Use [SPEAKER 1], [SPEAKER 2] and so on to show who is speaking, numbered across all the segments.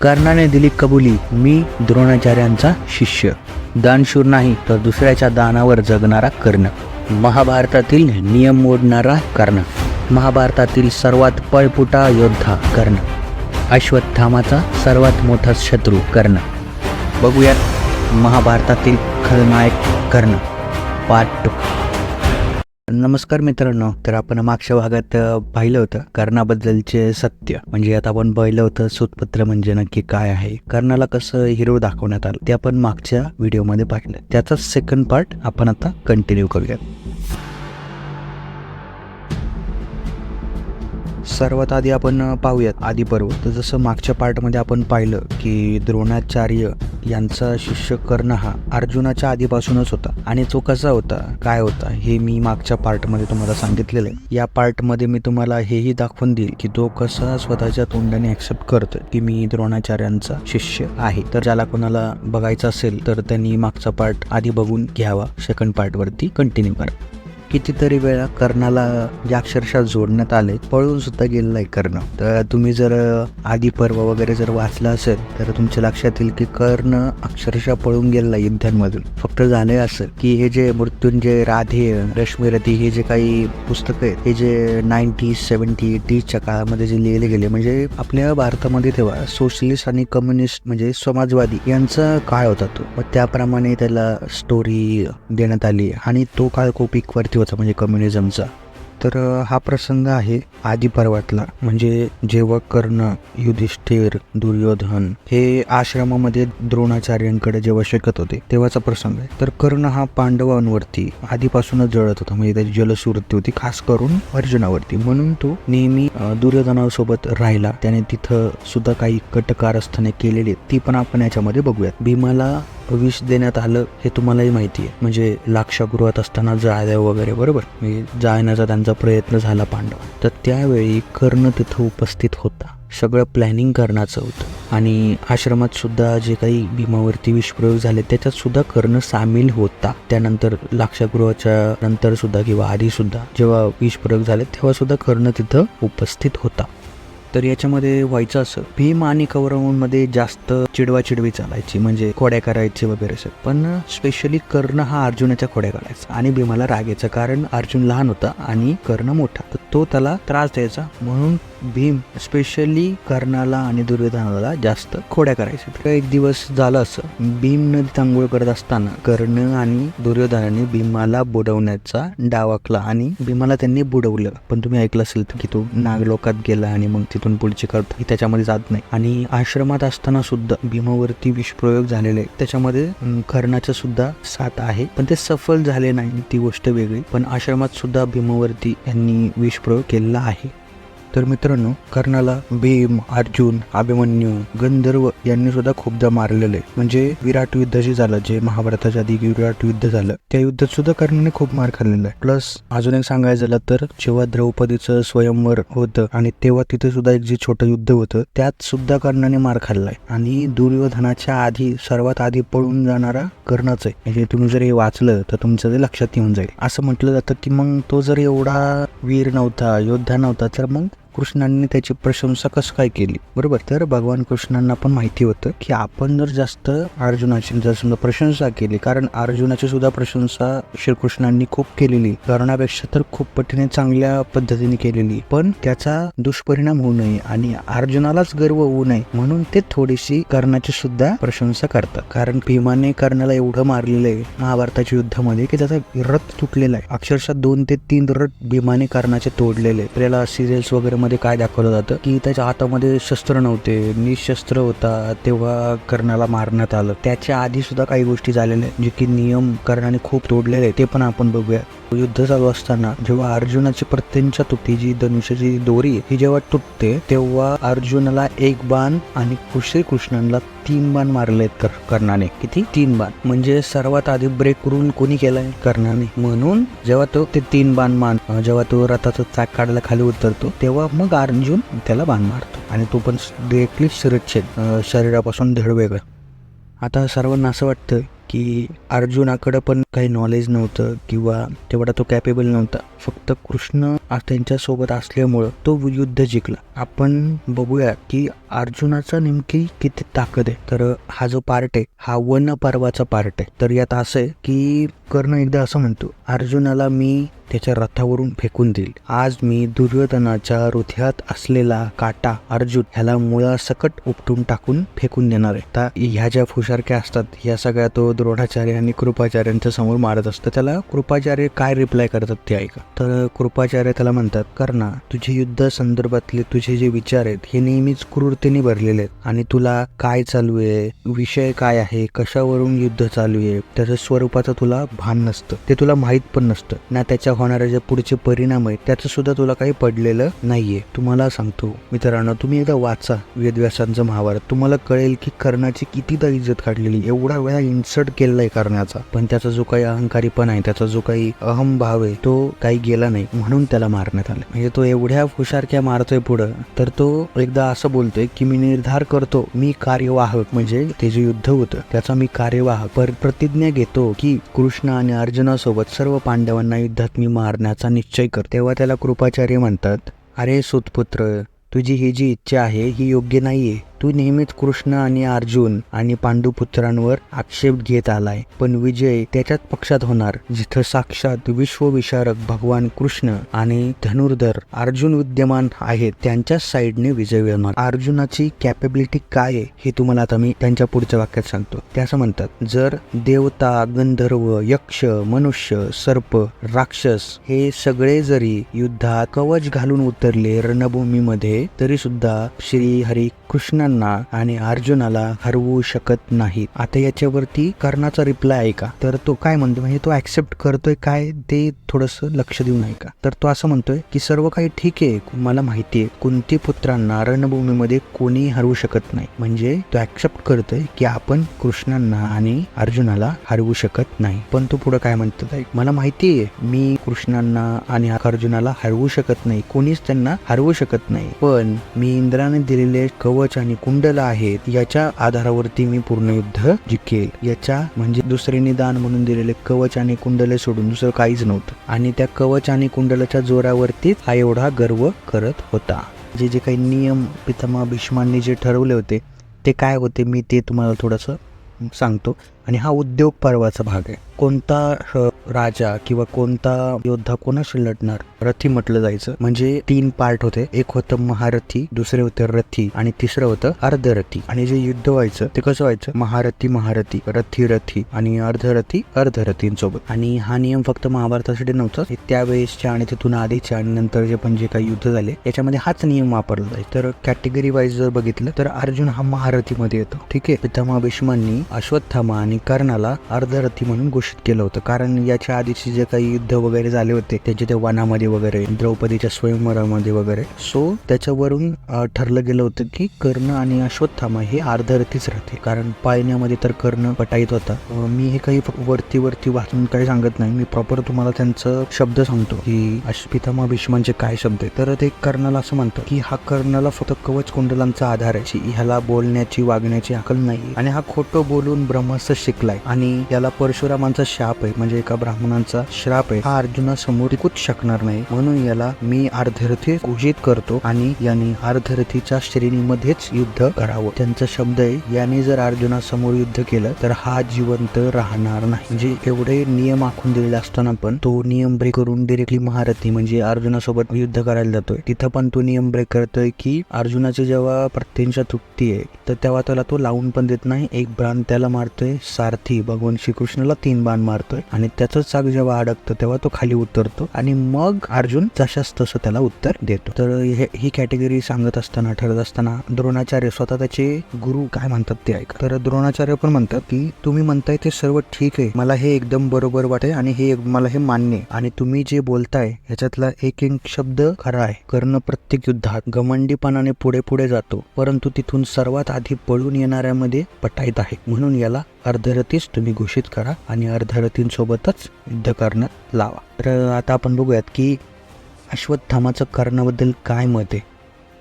[SPEAKER 1] कर्णाने दिली कबुली मी द्रोणाचार्यांचा शिष्य. दानशूर नाही तर दुसऱ्याच्या दानावर जगणारा कर्ण. महाभारतातील नियम मोडणारा कर्ण. महाभारतातील सर्वात पळपुटा योद्धा कर्ण. अश्वत्थामाचा सर्वात मोठा शत्रू कर्ण. बघूयात महाभारतातील खलनायक कर्ण. पार्ट टू नमस्कार मित्रांनो तर आपण मागच्या भागात पाहिलं होतं कर्णाबद्दलचे सत्य. म्हणजे आता आपण पाहिलं होतं सूतपत्र म्हणजे नक्की काय आहे. कर्णाला कसं हिरो दाखवण्यात आलं ते आपण मागच्या व्हिडिओमध्ये पाहिलं. त्याचा सेकंड पार्ट आपण आता कंटिन्यू करूयात. सर्वात आधी आपण पाहूयात आदी पर्व. तर जसं मागच्या पार्टमध्ये आपण पाहिलं की द्रोणाचार्य यांचा शिष्य कर्ण हा अर्जुनाच्या आधीपासूनच होता. आणि तो कसा होता? काय होता? हे मी मागच्या पार्टमध्ये तुम्हाला सांगितलेलं आहे. या पार्टमध्ये मी तुम्हाला हेही दाखवून देईल की तो कसा स्वतःच्या तोंडाने ऍक्सेप्ट करतो की मी द्रोणाचार्यांचा शिष्य आहे. तर ज्याला कोणाला बघायचं असेल तर त्यांनी मागचा पार्ट आधी बघून घ्यावा. सेकंड पार्टवरती कंटिन्यू करा. कितीतरी वेळा कर्णाला जे अक्षरशः जोडण्यात आले पळून सुद्धा गेलेलं आहे कर्ण. तर तुम्ही जर आदी पर्व वगैरे जर वाचला असेल तर तुमच्या लक्षात येईल की कर्ण अक्षरशः पळून गेलेला आहे युद्धांमधून. फक्त झाले असं की हे जे मृत्युंजय राधे रश्मीरथी हे जे काही पुस्तकं आहेत हे जे नाईन्टी सेवन्टी एटीजच्या काळामध्ये जे लिहिले गेले म्हणजे आपल्या भारतामध्ये तेव्हा सोशलिस्ट आणि कम्युनिस्ट म्हणजे समाजवादी यांचा काळ होता तो. मग त्याप्रमाणे त्याला स्टोरी देण्यात आली आणि तो काळ खूप होता म्हणजे कम्युनिझमचा तर हा प्रसंग आहे आदी पर्वातला. म्हणजे जेव्हा कर्ण युधिष्ठिर दुर्योधन हे आश्रमामध्ये द्रोणाचार्यांकडे जेव्हा शिकत होते तेव्हाचा प्रसंग आहे. तर कर्ण हा पांडवांवरती आधीपासूनच जळत होता. म्हणजे त्याची जलसुवृत्ती होती खास करून अर्जुनावरती. म्हणून तो नेहमी दुर्योधनासोबत राहिला. त्याने तिथं सुद्धा काही कटकारस्थाने केलेली आहेत. ती पण आपण याच्यामध्ये बघूयात. भीमाला विष देण्यात आलं हे तुम्हालाही माहिती आहे. म्हणजे लाक्षागृहात असताना जाळ्या वगैरे बरोबर? म्हणजे जाळण्याचा त्यांचा प्रयत्न झाला पांडव. तर त्यावेळी कर्ण तिथं उपस्थित होता. सगळं प्लॅनिंग करण्याचं होतं. आणि आश्रमात सुद्धा जे काही भीमावरती विषप्रयोग झाले त्याच्यात सुद्धा कर्ण सामील होता. त्यानंतर लाक्षागृहाच्या नंतर सुद्धा किंवा आधी सुद्धा जेव्हा विषप्रयोग झाले तेव्हा सुद्धा कर्ण तिथं उपस्थित होता. तर याच्यामध्ये व्हायचं असं भीम आणि कौरवांमध्ये जास्त चिडवाचिडवी चालायची म्हणजे खोड्या करायचे वगैरे असं. पण स्पेशली कर्ण हा अर्जुनाच्या खोड्या काढायचा आणि भीमाला राग यायचा कारण अर्जुन लहान होता आणि कर्ण मोठा. तो त्याला त्रास द्यायचा. म्हणून भीम स्पेशली कर्णाला आणि दुर्योधनाला जास्त खोड्या करायचे. एक दिवस झालं असं. भीम नदीत आंघोळ करत असताना कर्ण आणि दुर्योधनाने भीमाला बुडवण्याचा डाव आखला आणि भीमाला त्यांनी बुडवलं. पण तुम्ही ऐकलं असेल तर की तो नागलोकात गेला आणि मग तिथून पुढची करत त्याच्यामध्ये जात नाही. आणि आश्रमात असताना सुद्धा भीमावरती विषप्रयोग झालेले. आहे. त्याच्यामध्ये कर्णाचा सुद्धा साथ आहे. पण ते सफल झाले नाही. ती गोष्ट वेगळी. पण आश्रमात सुद्धा भीमावरती यांनी विषप्रयोग केलेला आहे. तर मित्रांनो कर्णाला भीम अर्जुन अभिमन्यू गंधर्व यांनी सुद्धा खूपदा मारलेलं. आहे म्हणजे विराट युद्ध जे झालं जे महाभारताच्या आधी विराट युद्ध झालं त्या युद्धात सुद्धा कर्णाने खूप मार खाल्लेला आहे. प्लस अजून एक सांगायचं झालं तर जेव्हा द्रौपदीचं स्वयंवर होतं आणि तेव्हा तिथे सुद्धा एक जे छोटं युद्ध होतं त्यात सुद्धा कर्णाने मार खाल्लाय. आणि दुर्योधनाच्या आधी सर्वात आधी पळून जाणारा कर्णच आहे. म्हणजे तुम्ही जर हे वाचलं तर तुमचं ते लक्षात येऊन जाईल. असं म्हटलं जातं की मग तो जर एवढा वीर नव्हता योद्धा नव्हता तर मग कृष्णांनी त्याची प्रशंसा कसं काय केली? बरोबर? तर भगवान कृष्णांना पण माहिती होतं की आपण जर जास्त अर्जुनाची जर समजा प्रशंसा केली कारण अर्जुनाची सुद्धा प्रशंसा श्रीकृष्णांनी खूप केलेली कर्णापेक्षा तर खूप पटीने चांगल्या पद्धतीने केलेली. पण त्याचा दुष्परिणाम होऊ नये आणि अर्जुनालाच गर्व होऊ नये म्हणून ते थोडीशी कर्णाची सुद्धा प्रशंसा करतात. कारण भीमाने कर्णाला एवढं मारलेलं आहे महाभारताच्या युद्धामध्ये की त्याचा रथ तुटलेला आहे. अक्षरशः दोन ते तीन रथ भीमाने कर्णाचे तोडलेले आपल्याला सिरियल्स वगैरे मध्ये काय दाखवलं जातं? की त्याच्या हातामध्ये शस्त्र नव्हते निशस्त्र होता तेव्हा कर्णाला मारण्यात आलं. त्याच्या आधी सुद्धा काही गोष्टी झालेल्या आहेत जे की नियम कर्णाने खूप तोडलेले ते पण आपण बघूया. युद्ध चालू असताना जेव्हा अर्जुनाची प्रत्यंच्या तुटी जी धनुष्याची दोरी ही जेव्हा तुटते तेव्हा अर्जुनाला एक बाण आणि श्रीकृष्णांना तीन बाण मारले आहेत कर कर्णाने किती? तीन बाण. म्हणजे सर्वात आधी ब्रेक करून कोणी केलाय? कर्णाने म्हणून जेव्हा तो ते तीन बाण मान जेव्हा तो रथाचं चाक काढायला खाली उतरतो तेव्हा मग अर्जुन त्याला बाण मारतो. आणि तो पण डिरेक्टली शिरच्छेद शरीरापासून धड वेगळं. आता सर्वांना असं वाटतं की अर्जुनाकडं पण काही नॉलेज नव्हतं किंवा तेवढा तो कॅपेबल नव्हता. फक्त कृष्ण त्यांच्यासोबत असल्यामुळं तो युद्ध जिंकला. आपण बघूया की अर्जुनाचा नेमकी किती ताकद आहे. तर हा जो पार्ट आहे हा वन पर्वाचा पार्ट आहे. तर यात असं आहे की कर्ण एकदा असं म्हणतो अर्जुनाला मी त्याच्या रथावरून फेकून देईल. आज मी दुर्योधनाच्या हृदयात असलेला काटा अर्जुन ह्याला मुळासकट उपटून टाकून फेकून देणार आहे. तर ह्या ज्या फुशारक्या असतात ह्या सगळ्या तो द्रोणाचार्य आणि कृपाचार्यांच्या समोर मारत असतं. त्याला कृपाचार्य काय रिप्लाय करतात ते ऐका. तर कृपाचार्य त्याला म्हणतात कर्णा तुझे युद्ध संदर्भातले तुझे जे विचार आहेत हे नेहमीच क्रूरतेने भरलेले आहेत. आणि तुला काय चालू आहे विषय काय आहे कशावरून युद्ध चालू आहे त्याच्या स्वरूपाचं तुला भान नसतं. ते तुला माहीत पण नसतं. ना त्याच्या होणारे जे पुढचे परिणाम आहेत त्याचं सुद्धा तुला काही पडलेलं नाहीये. तुम्हाला सांगतो मित्रांनो तुम्ही एकदा वाचा वेदव्यासांचं महाभारत. तुम्हाला कळेल की कर्णाची कितीदा इज्जत काढलेली एवढा वेळा इन्सर्ट केलेला कर्णाचा. पण त्याचा जो काही अहंकारीपणा आहे त्याचा जो काही अहम भाव आहे तो काही गेला नाही. म्हणून त्याला मारण्यात आलं. म्हणजे तो एवढ्या हुशारक्या मारतोय पुढं तर तो एकदा असं बोलतोय की मी निर्धार करतो मी कार्यवाहक म्हणजे ते जे युद्ध होतं. त्याचा मी कार्यवाहक पर प्रतिज्ञा घेतो की कृष्ण आणि अर्जुनासोबत सर्व पांडवांना युद्धात मी मारण्याचा निश्चय कर तेव्हा त्याला कृपाचार्य म्हणतात अरे सुतपुत्र तुझी ही जी इच्छा आहे ही योग्य नाहीये. तू नेहमीच कृष्ण आणि अर्जुन आणि पांडुपुत्रांवर आक्षेप घेत आलाय. पण विजय त्याच्याच पक्षात होणार जिथं साक्षात विश्वविशारक भगवान कृष्ण आणि धनुर्धर अर्जुन विद्यमान आहेत. त्यांच्याच साईडने विजय मिळणार अर्जुनाची कॅपेबिलिटी काय आहे हे तुम्हाला आता मी त्यांच्या पुढच्या वाक्यात सांगतो. ते असं म्हणतात जर देवता गंधर्व यक्ष मनुष्य सर्प राक्षस हे सगळे जरी युद्धात कवच घालून उतरले रणभूमीमध्ये तरी सुद्धा श्री हरी कृष्णांना आणि अर्जुनाला हरवू शकत नाहीत. आता याच्यावरती कर्णाचा रिप्लाय आहे का? तर तो काय म्हणतो म्हणजे तो ऍक्सेप्ट करतोय काय? ते थोडस लक्ष देऊन ऐका का? तर तो असं म्हणतोय की सर्व काही ठीक आहे. मला माहिती आहे कुंती पुत्रांना रणभूमीमध्ये कोणी हरवू शकत नाही. म्हणजे तो ऍक्सेप्ट करतोय की आपण कृष्णांना आणि अर्जुनाला हरवू शकत नाही. पण तो पुढे काय म्हणतो? मला माहिती आहे मी कृष्णांना आणि अर्जुनाला हरवू शकत नाही. कोणीच त्यांना हरवू शकत नाही. पण मी इंद्राने दिलेले कवच कवच आणि कुंडल आहेत याच्या आधारावरती मी पूर्ण युद्ध जिंकेल. याच्या म्हणजे दुसरे दान म्हणून दिलेले कवच आणि कुंडले सोडून दुसरं काहीच नव्हतं. आणि त्या कवच आणि कुंडलाच्या जोरावरतीच हा एवढा गर्व करत होता. जे जे काही नियम पितामा भीष्मांनी जे ठरवले होते ते काय होते मी ते तुम्हाला थोडंसं सांगतो. आणि हा उद्योग पर्वाचा भाग आहे. कोणता राजा किंवा कोणता योद्धा कोणाशी लढणार? रथी म्हटलं जायचं. म्हणजे तीन पार्ट होते. एक होतं महारथी दुसरे होते रथी आणि तिसरं होतं अर्धरथी. आणि जे युद्ध व्हायचं ते कसं व्हायचं? महारथी महारथी रथी रथी आणि अर्धरथी अर्धरथींसोबत. आणि हा नियम फक्त महाभारतासाठी नव्हता. त्यावेळेसच्या आणि तिथून आधीच्या आणि नंतरचे पण जे काही युद्ध झाले याच्यामध्ये हाच नियम वापरला जाईल तर कॅटेगरी वाईज जर बघितलं तर अर्जुन हा महारथीमध्ये येतो. ठीक आहे? पितामह भीष्मांनी अश्वत्थामा आणि कर्णाला अर्धरथी म्हणून घोषित केलं होतं. कारण या त्याच्या आधीचे जे काही युद्ध वगैरे झाले होते त्यांचे ते वनामध्ये वगैरे द्रौपदीच्या स्वयंवरामध्ये वगैरे. सो त्याच्यावरून ठरलं गेलं होतं की कर्ण आणि अश्वत्थामा हे अर्धरथीच राहते कारण पाळण्यामध्ये तर कर्ण पटाईत होता. मी हे काही वरती वरती वाचून काही सांगत नाही. मी प्रॉपर तुम्हाला त्यांचं शब्द सांगतो की अश- पितामह भीष्मांचे काय शब्द आहे तर ते कर्णाला असं म्हणतो की हा कर्णाला फक्त कवच कुंडलांचा आधार आहे. ह्याला बोलण्याची वागण्याची अकल नाही आणि हा खोटं बोलून ब्रह्मास्त्र शिकलाय. आणि याला परशुरामांचा शाप आहे. म्हणजे एका ब्राह्मणांचा श्राप आहे. हा अर्जुना समोर टिकूच शकणार नाही. म्हणून याला मी अर्धरथी घोषित करतो आणि याने अर्धरथीच्या श्रेणीमध्येच युद्ध करावं. त्यांचा शब्द आहे याने जर अर्जुना समोर युद्ध केलं तर हा जिवंत राहणार नाही. म्हणजे एवढे नियम आखून दिलेले असताना पण तो नियम ब्रेक करून डिरेक्टली महारथी म्हणजे अर्जुनासोबत युद्ध करायला जातोय. तिथं पण तो नियम ब्रेक करतोय की अर्जुनाची जेव्हा प्रत्यंशा तुटती आहे तर तेव्हा त्याला तो लावून पण देत नाही. एक बाण त्याला मारतोय सारथी भगवान श्रीकृष्णाला तीन बाण मारतोय आणि त्याचं चाक जेव्हा अडकतं तेव्हा तो खाली उतरतो आणि मग अर्जुन जशाच तसं त्याला उत्तर देतो. तर हे ही कॅटेगरी सांगत असताना ठरत असताना द्रोणाचार्य स्वतः त्याचे गुरु काय म्हणतात ते ऐका. तर द्रोणाचार्य पण म्हणतात की तुम्ही म्हणताय ते सर्व ठीक आहे. मला हे एकदम बरोबर वाटते आणि हे मला हे मान्य आहे. आणि तुम्ही जे बोलताय ह्याच्यातला एक एक शब्द खरा आहे. कर्ण प्रत्येक युद्धात गमंडीपणाने पुढे पुढे जातो. परंतु तिथून सर्वात आधी पळून येणाऱ्यामध्ये पटायत आहे. म्हणून याला अर्धरथीच तुम्ही घोषित करा आणि अर्धरथींसोबतच युद्ध करण्यात लावा. तर आता आपण बघूयात की अश्वत्थामाचं कर्णाबद्दल काय मत आहे?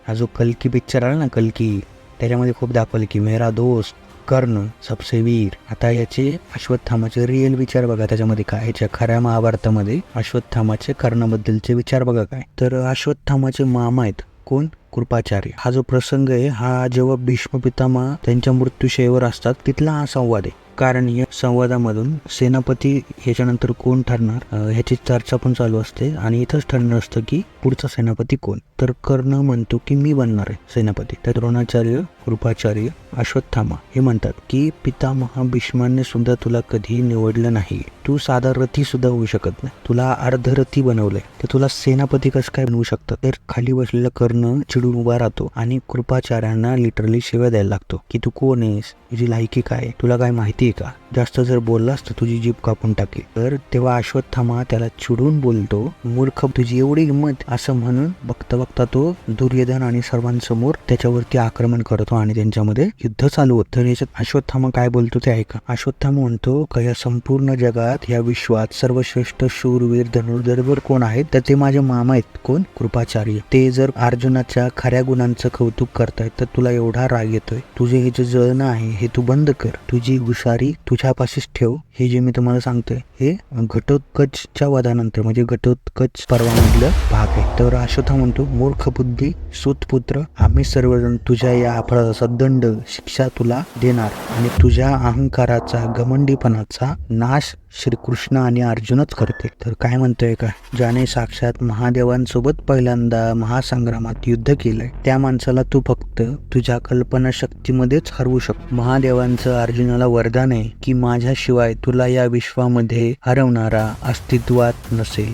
[SPEAKER 1] हा जो कल्की पिक्चर आला ना कल्की त्याच्यामध्ये खूप दाखवलं की मेरा दोस्त कर्ण सबसे वीर. आता याचे अश्वत्थामाचे रिअल विचार बघा त्याच्यामध्ये काय याच्या खऱ्या महाभारतामध्ये अश्वत्थामाचे कर्णाबद्दलचे विचार बघा काय? तर अश्वत्थामाचे मामा आहेत. कोण? कृपाचार्य. हा जो प्रसंग आहे हा जेव्हा भीष्म पितामह त्यांच्या मृत्यूशयेवर असतात तिथला हा संवाद आहे. कारण या संवादामधून सेनापती ह्याच्यानंतर कोण ठरणार? ह्याची चर्चा पण चालू असते आणि इथंच ठरणार असतं की पुढचा सेनापती कोण? तर कर्ण म्हणतो की मी बनणार आहे सेनापती. तर द्रोणाचार्य कृपाचार्य अश्वत्थामा हे म्हणतात की पितामहा भीष्माने सुद्धा तुला कधी निवडलं नाही. तू साधा रथी सुद्धा होऊ शकत नाही. तुला अर्धरथी बनवलंय. तर तुला सेनापती कसं काय बनवू शकतं? तर खाली बसलेला कर्ण चिडून उभा राहतो आणि कृपाचार्यांना लिटरली शिव्या द्यायला लागतो की तू कोण आहेस? तुझी लायकी काय आहे? तुला काय माहिती आहे का जास्त जर बोललास तर तुझी जीभ कापून टाकेल. तर तेव्हा अश्वत्थामा त्याला चिडून बोलतो मूर्ख तुझी एवढी हिंमत असं म्हणून बघता बघता तो दुर्योधन आणि सर्वांसमोर त्याच्यावरती आक्रमण करतो आणि त्यांच्यामध्ये युद्ध चालू होतं. तर याच्यात अश्वत्थामा काय बोलतो ते ऐका. अश्वत्थामा म्हणतो का या संपूर्ण जगात या विश्वात सर्वश्रेष्ठ शूरवीर धनुर्धरवर कोण आहेत? तर ते माझे मामा आहेत. कोण? कृपाचार्य. ते जर अर्जुनाच्या खऱ्या गुणांचं कौतुक करतायत तर तुला एवढा राग येतोय. तुझे हे जे जळणं आहे हे तू बंद कर. तुझी हुशारी तुझ्यापाशीच ठेव. हे जे मी तुम्हाला सांगतोय हे घटोत्कचच्या वधानंतर म्हणजे घटोत्कच पर्वामधलं भाग आहे. तर अशोथा म्हणतो मूर्ख बुद्धी सुतपुत्र आम्ही सर्वजण तुझ्या या अपराधाचा दंड शिक्षा तुला देणार आणि तुझ्या अहंकाराचा घमंडीपणाचा नाश श्रीकृष्ण आणि अर्जुनच करते तर काय म्हणतोय का? ज्याने साक्षात महादेवांसोबत पहिल्यांदा महासंग्रामात युद्ध केलंय त्या माणसाला तू फक्त तुझ्या कल्पना शक्तीमध्येच हरवू शकतो. महादेवांचं अर्जुनाला वरदान आहे की माझ्याशिवाय तुला या विश्वामध्ये हरवणारा अस्तित्वात नसेल.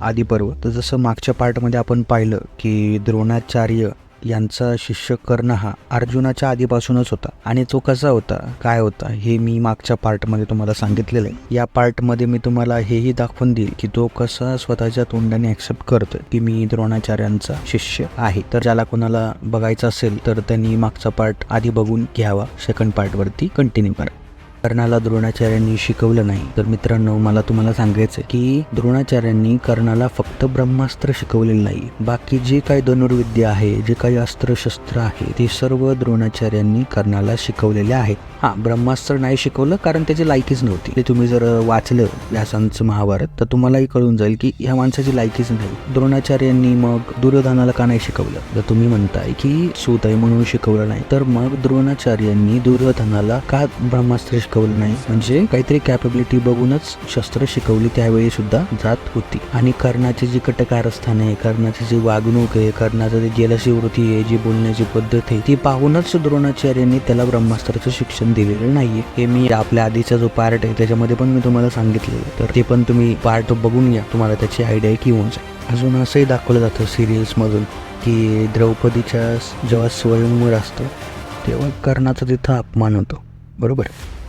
[SPEAKER 1] आदिपर्व तर जसं मागच्या पार्टमध्ये आपण पाहिलं की द्रोणाचार्य यांचा शिष्य कर्ण हा अर्जुनाच्या आधीपासूनच होता. आणि तो कसा होता? काय होता? हे मी मागच्या पार्टमध्ये तुम्हाला सांगितलेलं आहे. या पार्टमध्ये मी तुम्हाला हेही दाखवून देईल की तो कसा स्वतःच्या तोंडाने ऍक्सेप्ट करतोय की मी द्रोणाचार्यांचा शिष्य आहे. तर ज्याला कोणाला बघायचं असेल तर त्यांनी मागचा पार्ट आधी बघून घ्यावा. सेकंड पार्टवरती कंटिन्यू करा. कर्णाला द्रोणाचार्यांनी शिकवलं नाही. तर मित्रांनो मला तुम्हाला सांगायचं की द्रोणाचार्यांनी कर्णाला फक्त ब्रह्मास्त्र शिकवलेलं नाही. बाकी जे काही धनुर्विद्या आहे जे काही अस्त्रशस्त्र आहे ते सर्व द्रोणाचार्यांनी कर्णाला शिकवलेले आहेत. हा ब्रह्मास्त्र नाही शिकवलं कारण त्याची लायकीच नव्हती. ते तुम्ही जर वाचलं व्यासांचं महाभारत तर तुम्हालाही कळून जाईल की ह्या माणसाची लायकीच नाही. द्रोणाचार्यांनी मग दुर्योधनाला का नाही शिकवलं? जर तुम्ही म्हणताय की सूत आहे म्हणून शिकवलं नाही. तर मग द्रोणाचार्यांनी दुर्योधनाला का ब्रह्मास्त्र शिकवलं नाही. म्हणजे काहीतरी कॅपेबिलिटी बघूनच शस्त्र शिकवली त्यावेळी सुद्धा जात होती. आणि कर्णाची जी कटकारस्थान आहे कर्णाची जी वागणूक आहे कर्णाचं जे जेलसी वृत्ती आहे जी बोलण्याची पद्धत आहे ती पाहूनच द्रोणाचार्यांनी त्याला ब्रह्मास्त्राचं शिक्षण दिलेलं नाहीये. हे मी आपल्या आधीचा जो पार्ट आहे त्याच्यामध्ये पण मी तुम्हाला सांगितलेलं तर ते पण तुम्ही पार्ट बघून घ्या. तुम्हाला त्याची आयडिया की जाईल अजून असंही दाखवलं जातं सिरियल्समधून की द्रौपदीच्या जेव्हा स्वयंवर असतं तेव्हा कर्णाचा तिथं अपमान होतो. बरोबर?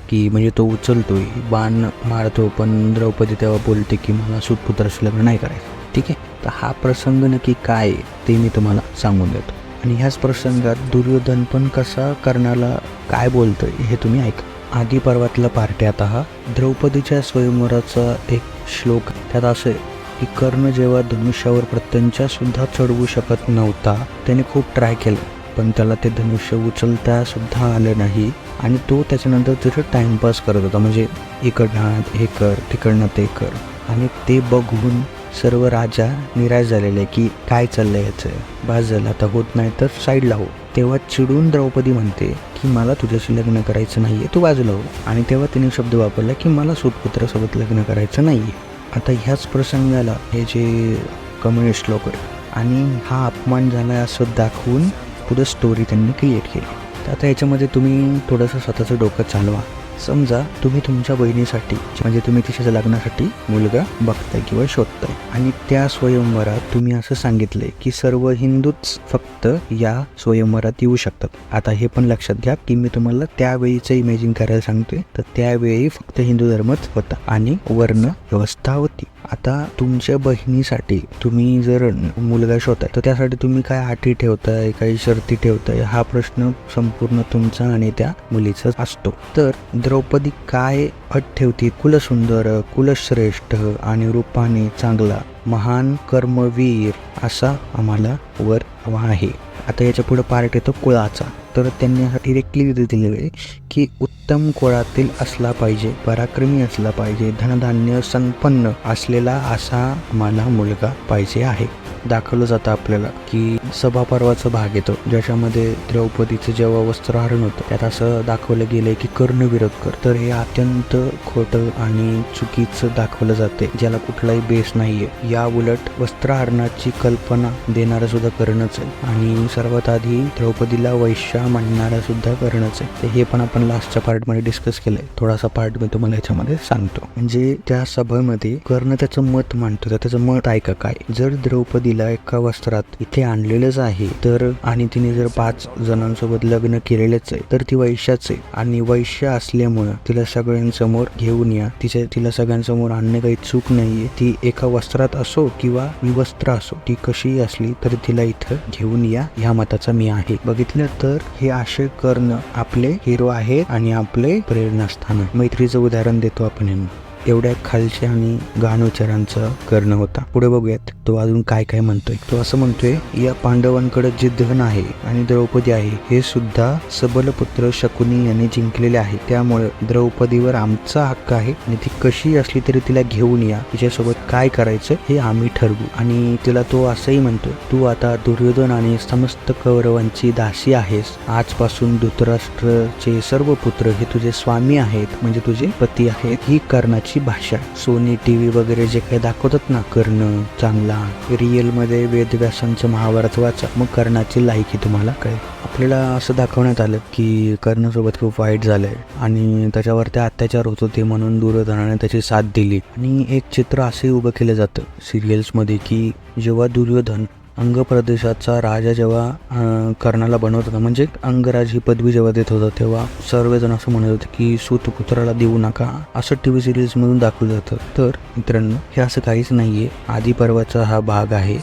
[SPEAKER 1] की म्हणजे तो उचलतोय. बाण मारतो पण द्रौपदी तेव्हा बोलते की मला सुतपुत्राशी लग्न नाही करायचं. ठीक आहे? तर हा प्रसंग नक्की काय ते मी तुम्हाला सांगून देतो. आणि ह्याच प्रसंगात दुर्योधन पण कसा कर्णाला काय बोलतोय हे तुम्ही ऐका. आदी पर्वातला पार्टी आता हा. द्रौपदीच्या स्वयंवराचा एक श्लोक त्यात असं आहे की कर्ण जेव्हा धनुष्यावर प्रत्यंच्या सुद्धा चढवू शकत नव्हता त्याने खूप ट्राय केलं. पण त्याला ते धनुष्य उचलता सुद्धा आलं नाही. आणि तो त्याच्यानंतर तिथं टाइमपास करत होता. म्हणजे इकडनं हे कर तिकडनं ते कर. आणि ते बघून सर्व राजा निराश झालेले की काय चाललंय याचं? बास झालं. आता होत नाही तर साईडला हो. तेव्हा चिडून द्रौपदी म्हणते की मला तुझ्याशी लग्न करायचं नाही आहे तू बाजूला हो. आणि तेव्हा तिने शब्द वापरला की मला सुतपुत्रासोबत लग्न करायचं नाही आहे आता ह्याच प्रसंगाला हे जे कम्युनिस्ट लोक आणि हा अपमान झाला असं दाखवून पुढं स्टोरी त्यांनी क्रिएट केली. तर आता याच्यामध्ये तुम्ही थोडंसं स्वतःचं डोकं चालवा. समजा तुम्ही तुमच्या बहिणीसाठी म्हणजे तुम्ही तिच्या लग्नासाठी मुलगा बघताय किंवा शोधताय. आणि त्या स्वयंवरात तुम्ही असं सांगितलंय की सर्व हिंदूच फक्त या स्वयंवरात येऊ शकतात. आता हे पण लक्षात घ्या की मी तुम्हाला त्यावेळीचं इमेजिंग करायला सांगतोय. तर त्यावेळी फक्त हिंदू धर्मच होता आणि वर्ण व्यवस्था होती. आता तुमच्या बहिणीसाठी तुम्ही जर मुलगा शोधताय तर त्यासाठी तुम्ही काय अटी ठेवताय काही शर्ती ठेवताय? हा प्रश्न संपूर्ण तुमचा आणि त्या मुलीचा असतो. तर द्रौपदी काय अट ठेवती? कुलसुंदर कुलश्रेष्ठ आणि रूपाने चांगला महान कर्मवीर असा आम्हाला वर हवा आहे. आता याच्यापुढे पार्ट येतो कुळाचा. तर त्यांनी डिरेक्टली दिलेलं आहे की उत्तम कुळातील असला पाहिजे पराक्रमी असला पाहिजे धनधान्य संपन्न असलेला असा मला मुलगा पाहिजे आहे. दाखवलं जातं आपल्याला की सभापर्वाचा भाग येतो ज्याच्यामध्ये द्रौपदीचं जेव्हा वस्त्रहरण होतं त्यात असं दाखवलं गेलंय की कर्ण विरोध कर. तर हे अत्यंत खोटं आणि चुकीचं दाखवलं जाते ज्याला कुठलाही बेस नाहीये. या उलट वस्त्रहरणाची कल्पना देणारं सुद्धा करणच आहे. आणि सर्वात आधी द्रौपदीला वैश्या म्हणणारा सुद्धा करणच आहे. तर हे पण आपण लास्टच्या पार्टमध्ये डिस्कस केलंय. थोडासा पार्ट मी तुम्हाला याच्यामध्ये सांगतो. म्हणजे त्या सभेमध्ये कर्ण त्याचं मत मांडतो. तर त्याचं मत ऐका काय? जर द्रौपदी तिला एका वस्त्रात इथे आणलेलंच आहे. तर आणि तिने जर पाच जणांसोबत लग्न केलेलंच आहे तर ती वैश्याच आहे. आणि वैश्य असल्यामुळं तिला सगळ्यांसमोर घेऊन या. तिच्या तिला सगळ्यांसमोर आणणे काही चूक नाहीये. ती एका वस्त्रात असो किंवा विवस्त्र असो ती कशीही असली तरी तिला इथं घेऊन या. ह्या मताचा मी आहे. बघितलं तर हे आशय कर्ण आपले हिरो आहे आणि आपले प्रेरणास्थान मैत्रीचं उदाहरण देतो आपण यांना. एवढ्या खालच्या आणि गाण विचारांचा कर्ण होता. पुढे बघूयात तो अजून काय काय म्हणतोय? तो असं म्हणतोय या पांडवांकडे जे धन आहे आणि द्रौपदी आहे हे सुद्धा सबल पुत्र शकुनी यांनी जिंकलेले आहे. त्यामुळे द्रौपदीवर आमचा हक्क आहे आणि ती कशी असली तरी तिला घेऊन या. तिच्यासोबत काय करायचं हे आम्ही ठरवू. आणि तिला तो असंही म्हणतो तू आता दुर्योधन आणि समस्त कौरवांची दासी आहेस. आजपासून धृतराष्ट्रचे सर्व पुत्र हे तुझे स्वामी आहेत म्हणजे तुझे पती आहेत. ही कर्णाची भाषा. सोनी टी व्ही वगैरे जे काही दाखवतात ना कर्ण चांगला रिअलमध्ये वेदव्यासांचं महाभारत वाचा. मग कर्णाची लायकी तुम्हाला कळेल आपल्याला असं दाखवण्यात आलं की कर्णसोबत खूप वाईट झालंय आणि त्याच्यावर ते अत्याचार होत होते म्हणून दुर्योधनाने त्याची साथ दिली. आणि एक चित्र असंही उभं केलं जातं सिरियल्समध्ये की जेव्हा दुर्योधन अंग प्रदेशाचा राजा जेव्हा कर्णाला बनवत होता म्हणजे अंगराज ही पदवी जेव्हा देत होता तेव्हा सर्वजण असं म्हणत होते की सूतपुत्राला देऊ नका. असं टी व्ही सिरीजमधून दाखवलं जातं. तर मित्रांनो हे असं काहीच नाहीये. आदी पर्वाचा हा भाग आहे.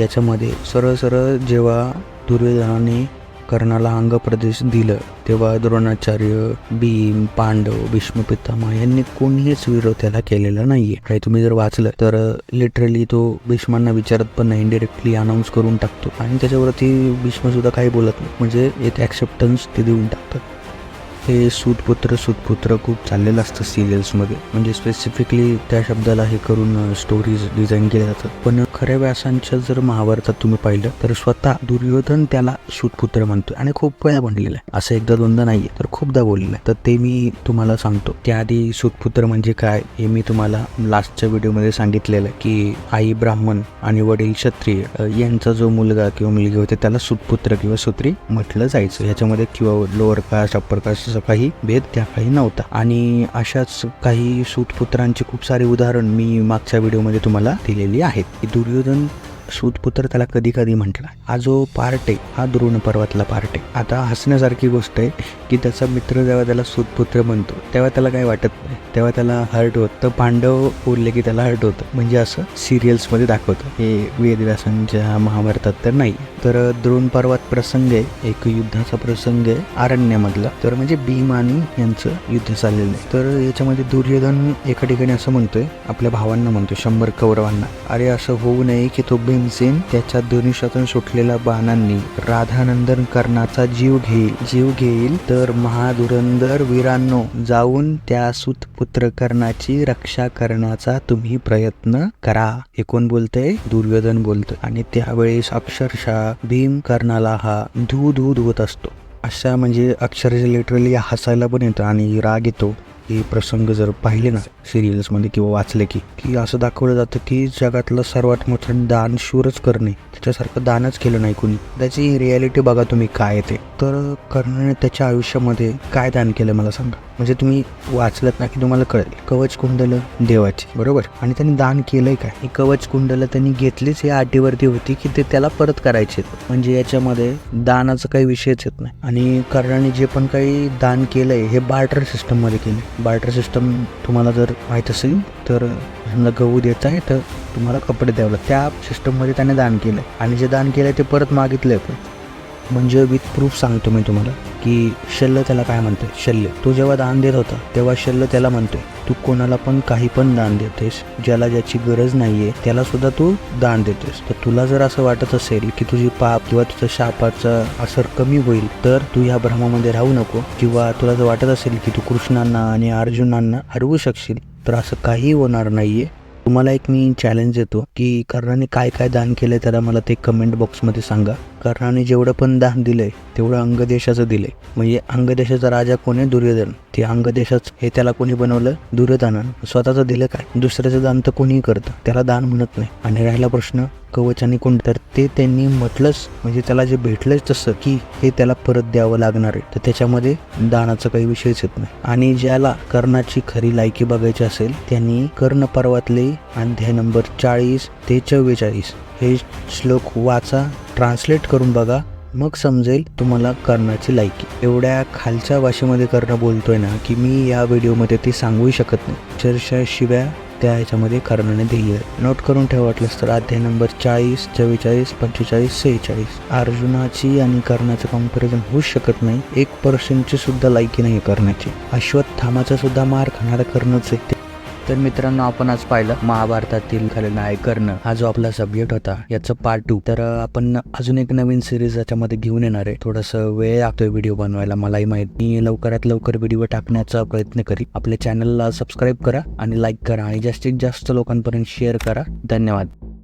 [SPEAKER 1] याच्यामध्ये सरळ सरळ जेव्हा दुर्योधनाने कर्णाला अंग प्रदेश दिलं तेव्हा द्रोणाचार्य भीम पांडव भीष्म पितामा यांनी कोणीच विरोध त्याला केलेला नाहीये. काही तुम्ही जर वाचलं तर लिटरली तो भीष्मांना विचारत पण नाही इंडिरेक्टली अनाऊन्स करून टाकतो. आणि त्याच्यावरती भीष्म सुद्धा काही बोलत नाही. म्हणजे एक ऍक्सेप्टन्स ते देऊन टाकतात. हे सूतपुत्र सूतपुत्र खूप चाललेलं असतं सिरियल्समध्ये म्हणजे स्पेसिफिकली त्या शब्दाला हे करून स्टोरीज डिझाईन केल्या जातात. पण खऱ्या व्यासांच्या जर महाभारतात तुम्ही पाहिलं तर स्वतः दुर्योधन त्याला सूतपुत्र म्हणतो आणि खूप वेळा म्हणलेलं आहे. असं एकदा दोनदा नाहीये तर खूपदा बोललेलं आहे. तर ते मी तुम्हाला सांगतो. त्याआधी सूतपुत्र म्हणजे काय हे मी तुम्हाला लास्टच्या व्हिडिओमध्ये सांगितलेलं आहे की आई ब्राह्मण आणि वडील क्षत्रिय यांचा जो मुलगा किंवा मुलगी होते त्याला सूतपुत्र किंवा सुत्री म्हटलं जायचं. याच्यामध्ये किंवा लोअर कास्ट अप्पर कास्ट असा काही भेद त्या काही नव्हता. आणि अशाच काही सूतपुत्रांची खूप सारे उदाहरण मी मागच्या व्हिडिओमध्ये तुम्हाला दिलेली आहेत. दुर्योधन सूतपुत्र त्याला कधी कधी म्हटला हा जो पार्ट आहे हा द्रोण पर्वातला पार्ट. आहे आता हसण्यासारखी गोष्ट आहे की त्याचा मित्र जेव्हा त्याला सूतपुत्र म्हणतो तेव्हा त्याला काही वाटत नाही. तेव्हा त्याला हर्ट होत तर पांडव बोलले की त्याला हर्ट होतं. म्हणजे असं सिरियल्समध्ये दाखवतं. हे वेदव्यासांच्या महाभारतात तर नाही. तर द्रोण पर्वात प्रसंग आहे एक युद्धाचा प्रसंग आहे आरण्यामधला. तर म्हणजे भीम आणि यांचं युद्ध चाललेलं आहे. तर याच्यामध्ये दुर्योधन एका ठिकाणी असं म्हणतोय आपल्या भावांना म्हणतोय शंभर कौरवांना. अरे असं होऊ नये की तो भीमसेन त्याच्या धनुष्यातून सुटलेल्या बाणांनी राधानंदन कर्णाचा जीव घेईल. जीव घेईल तर महाधुरंधर वीरांनो जाऊन त्या सुतपुत्र कर्णाची रक्षा करण्याचा तुम्ही प्रयत्न करा. हे कोण बोलतंय? दुर्योधन बोलतोय आणि त्यावेळेस अक्षरशः भीम कर्णाला हा धू धू धुवत असतो. अशा म्हणजे अक्षरशः लिटरली हसायला पण येतं आणि राग येतो. हे प्रसंग जर पाहिले ना सिरियल्समध्ये किंवा वाचले की की असं दाखवलं जातं की जगातलं सर्वात मोठं दान शूरच करणे. त्याच्यासारखं दानच केलं नाही कुणी. त्याची रियालिटी बघा तुम्ही काय येते ते. तर कर्णाने त्याच्या आयुष्यामध्ये काय दान केलं मला सांगा. म्हणजे तुम्ही वाचलत ना की तुम्हाला कळेल. कवच कुंडल देवाची. बरोबर? आणि त्यांनी दान केलंय काय? ही कवच कुंडल त्यांनी घेतलीच या अटीवरती होती की ते त्याला परत करायचे म्हणजे याच्यामध्ये दानाचा काही विषयच येत नाही. आणि कर्णाने जे पण काही दान केलंय हे बार्टर सिस्टममध्ये बार्टर सिस्टम तुम्हाला जर माहीत असेल तर समजा गहू द्यायचा आहे तर तुम्हाला कपडे द्यावं लागतं त्या सिस्टममध्ये त्याने दान केलं आणि जे दान केलं ते परत मागितलं पण. म्हणजे विथ प्रूफ सांगतो मी तुम्हाला की शल्य त्याला काय म्हणते शल्य. तो जेव्हा दान देत होता तेव्हा शल्य त्याला म्हणतोय. तू कोणाला पण काही पण दान देतेस ज्याला ज्याची गरज नाहीये त्याला सुद्धा तू दान देतेस. तर तुला जर असं वाटत असेल की तुझी पाप किंवा तुझं शापाचा असर कमी होईल तर तू या भ्रमामध्ये राहू नको. किंवा तुला जर वाटत असेल की तू कृष्णांना आणि अर्जुनांना हरवू शकशील तर असं काही होणार नाही आहे तुम्हाला एक मी चॅलेंज देतो की कर्णाने काय काय दान केलंय त्याला मला ते कमेंट बॉक्समध्ये सांगा. कर्णाने जेवढं पण दान दिलंय तेवढं अंगदेशाचं दिलंय. म्हणजे अंगदेशाचा राजा कोण आहे? दुर्योधन. ते अंगदेशाच हे त्याला कोणी बनवलं? दुर्योधनानं. स्वतःचं दिलं काय? दुसऱ्याचं दान तर कोणीही करतं. त्याला दान म्हणत नाही. आणि राहिला प्रश्न कवच आणि कुंड. तर ते त्यांनी म्हटलंच म्हणजे त्याला जे भेटलंच तसं की हे त्याला परत द्यावं लागणार आहे. तर त्याच्यामध्ये दानाचा काही विषयच येत नाही. आणि ज्याला कर्णाची खरी लायकी बघायची असेल त्यांनी कर्ण पर्वातले अध्याय नंबर चाळीस ते चव्वेचाळीस. हे श्लोक वाचा ट्रान्सलेट करून बघा. मग समजेल तुम्हाला कर्णाची लायकी. एवढ्या खालच्या भाषेमध्ये कर्ण बोलतोय ना की मी या व्हिडिओमध्ये ते सांगूही शकत नाही. अक्षरशः त्या ह्याच्यामध्ये कर्णाने ध्येय नोट करून ठेवा वाटलंस तर अध्याय नंबर चाळीस चव्वेचाळीस पंचेचाळीस सेहेचाळीस. अर्जुनाची आणि कर्णाचं कंपॅरिझन होऊ शकत नाही. एक पर्सेंटची सुद्धा लायकी नाही करण्याची अश्वत्थामाचा सुद्धा मार खाणारा कर्णच आहे. तर मित्रांनो आपण आज पाहिलं महाभारतातील खलनायक कर्ण हा जो आपला सब्जेक्ट होता याचं पार्ट टू तर आपण अजून एक नवीन सिरीज याच्यामध्ये घेऊन येणार आहे. थोडस वेळ लागतोय व्हिडिओ बनवायला मलाही माहीत. मी लवकरात लवकर व्हिडिओ टाकण्याचा प्रयत्न करी आपल्या चॅनलला सबस्क्राईब करा आणि लाईक करा आणि जास्तीत जास्त लोकांपर्यंत शेअर करा. धन्यवाद.